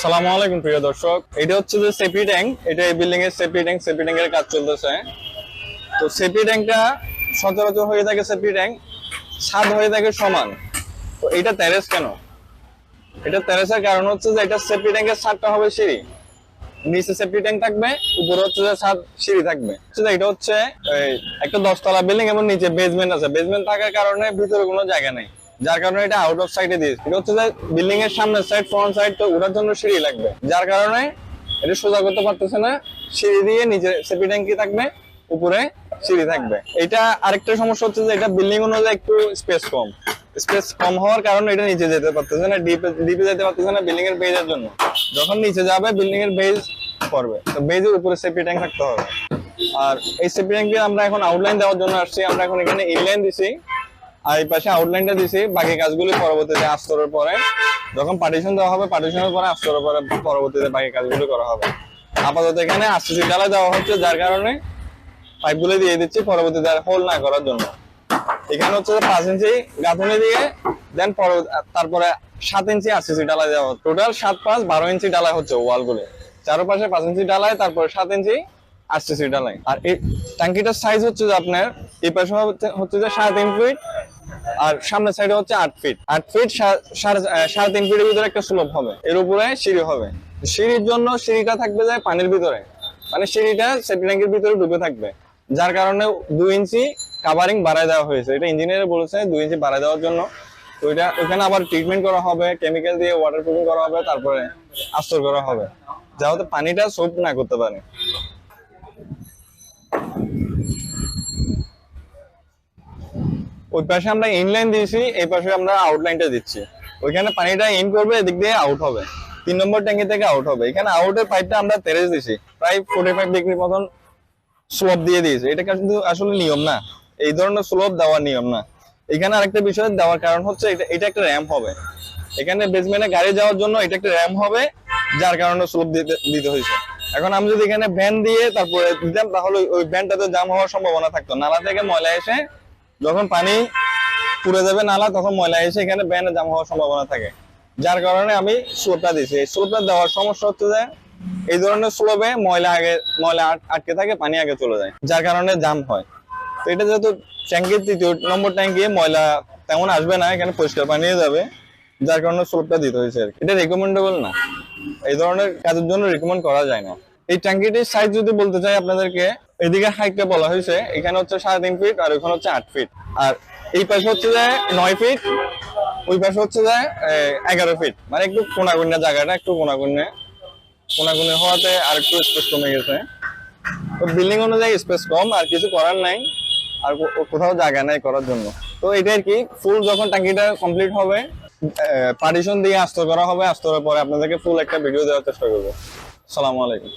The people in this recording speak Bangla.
আসসালামু আলাইকুম প্রিয় দর্শক। এটা হচ্ছে যে সেপি ট্যাঙ্ক। এটা এই বিল্ডিং এর সেপি ট্যাঙ্ক। সেপি ট্যাঙ্কের কাজ চলতেছে। তো সেপি ট্যাঙ্কটা সচরাচর হয়ে থাকে সেপি ট্যাঙ্ক। ছাদ হয়ে থাকে সমান। তো এটা টেরেস কেন? এটা টেরেসের কারণ হচ্ছে যে এটা সেপি ট্যাঙ্কের ছাদটা হবে সিঁড়ি। নিচে সেপটি ট্যাঙ্ক থাকবে, উপরে হচ্ছে যে ছাদ সিঁড়ি থাকবে। এটা হচ্ছে একটা দশতলা বিল্ডিং এবং নিচে বেসমেন্ট আছে। বেসমেন্ট থাকার কারণে ভিতরে কোনো জায়গা নেই। যার কারণে এটা আউট অফ সাইডে দিয়েছে। এটা হচ্ছে যে বিল্ডিং এর সামনের সাইড ফ্রন্ট সাইড তো ওঠার জন্য সিঁড়ি লাগবে। যার কারণে এটা সোজা করতে পারতেছে না। সিঁড়ি দিয়ে নিচে সেপি ট্যাঙ্কি থাকবে, উপরে সিঁড়ি থাকবে। এটা আরেকটা সমস্যা হচ্ছে যে এটা বিল্ডিং অনুযায়ী একটু স্পেস কম। স্পেস কম হওয়ার কারণে এটা নিচে যেতে পারতেছে না ডিপে ডিপে যেতে পারতেছে না বিল্ডিং এর বেজের জন্য। যখন নিচে যাবে বিল্ডিং এর বেজ করবে। তো বেজের উপরে সেফটি ট্যাঙ্ক থাকতে হবে। আর এই সেফটি দিয়ে আমরা এখন আউটলাইন দেওয়ার জন্য আসছি। আমরা এখন এখানে ইনলাইন দিছি। আর এই পাশে আউটলাইনটা দিছি, বাকি কাজগুলি পরবর্তীতে আস্তরের পরে। যখন পার্টিশন দেওয়া হবে পার্টিশনের পরে আস্তরের পরে পরবর্তীতে বাকি কাজগুলি করা হবে। আপাতত এখানে আশি ডালা দেওয়া হচ্ছে, যার কারণে পাইপগুলো দিয়ে দিচ্ছি পরবর্তীতে আর হোল না করার জন্য। এখানে হচ্ছে যে পাঁচ ইঞ্চি গাঁথনি দিয়ে দেন তারপরে সাত ইঞ্চি আরসিসি ডালাই দেওয়া হচ্ছে। টোটাল সাত পাঁচ বারো ইঞ্চি ডালাই হচ্ছে ওয়ালগুলো চারপাশে পাঁচ ইঞ্চি ডালাই তারপরে সাত ইঞ্চি আরসিসি ডালাই আর এই ট্যাঙ্কিটার সাইজ হচ্ছে যে আপনার, এই পাশে হচ্ছে- যে সাত ফিট আর সামনের সাইডে হচ্ছে আট ফিট আট ফিট সাড়ে তিন ফিটের ভিতরে একটা স্লোপ হবে। এর উপরে সিঁড়ি হবে। সিঁড়ির জন্য সিঁড়িটা থাকবে যে পানির ভিতরে। মানে সিঁড়িটা সেফটি ট্যাঙ্কের ভিতরে ডুবে থাকবে। যার কারণে দুই ইঞ্চি কাভারিং বাড়ায় দেওয়া হয়েছে। এটা ইঞ্জিনিয়ার বলেছে দুই ইঞ্চি বাড়ায় দেওয়ার জন্য। তো এটা, ওখানে আবার ট্রিটমেন্ট করা হবে কেমিক্যাল দিয়ে ওয়াটার প্রুফিং করা হবে, তারপরে আস্তর করা হবে। যাতে পানিটা সোপ না করতে পারে। ওই পাশে আমরা ইনলাইন দিয়েছি, এই পাশে আমরা আউটলাইনটা দিচ্ছি। ওইখানে পানিটা ইন করবে, এদিক দিয়ে আউট হবে। তিন নম্বর ট্যাঙ্কি থেকে আউট হবে। এখানে আউটের পাইপটা আমরা তেরেস দিছি প্রায় ফোর্টি ফাইভ ডিগ্রি মতন স্লোপ দিয়ে দিয়েছে। এটা কিন্তু আসলে নিয়ম না। এই ধরনের স্লোপ দেওয়ার নিয়ম না। এখানে আরেকটা বিষয় দেওয়ার কারণ হচ্ছে, এটা এটা একটা র্যাম্প হবে। এখানে বেসমেন্টে গাড়ি যাওয়ার জন্য এটা একটা র্যাম্প হবে, যার কারণে স্লোপ দিতে দিতে হয়েছে। এখন আমি যদি এখানে ভ্যান দিয়ে তারপরে দিতাম, তাহলে ওই ভ্যানটাতে জাম হওয়ার সম্ভাবনা থাকতো। নালা থেকে ময়লা এসে যখন পানি পুড়ে যাবে নালা, তখন ময়লা এসে এখানে ভ্যানে জাম হওয়ার সম্ভাবনা থাকে। যার কারণে আমি স্লোপটা দিছি। এই স্লোপটা দেওয়ার সমস্যা হচ্ছে যে, এই ধরনের স্লোপে ময়লা আগে, ময়লা আটকে থাকে, পানি আগে চলে যায়, যার কারণে জাম হয়। তো এটা যেহেতু ট্যাঙ্কির তৃতীয় নম্বর ট্যাঙ্কি ময়লা তেমন আসবে না, এখানে পরিষ্কার পানি যাবে, যার কারণে স্লোপটা দিতে হয়েছে আর এটা রেকমেন্ডেবল না। এই ধরনের কাজের জন্য রেকমেন্ড করা যায় না। এই ট্যাঙ্কিটির সাইজ যদি বলতে চাই আপনাদেরকে এদিকে হাইটটা বলা হয়েছে, এখানে হচ্ছে সাড়ে তিন ফিট আর ওখানে হচ্ছে আট ফিট আর এই পাশে হচ্ছে যে নয় ফিট ওই পাশে হচ্ছে যে এগারো ফিট মানে একটু কোনাগুন্যা জায়গাটা, একটু কোনাগুন্যা কোনাগুনি হওয়াতে আর একটু স্পেস কমে গেছে। তো বিল্ডিং অনুযায়ী স্পেস কম, আর কিছু করার নাই। আর কোথাও জায়গা নাই করার জন্য। তো এটা আর কি ফুল যখন টাঙ্কিটা কমপ্লিট হবে পার্টিশন দিয়ে আস্তর করা হবে, আস্তরের পরে আপনাদেরকে ফুল একটা ভিডিও দেওয়ার চেষ্টা করব। সালামু আলাইকুম।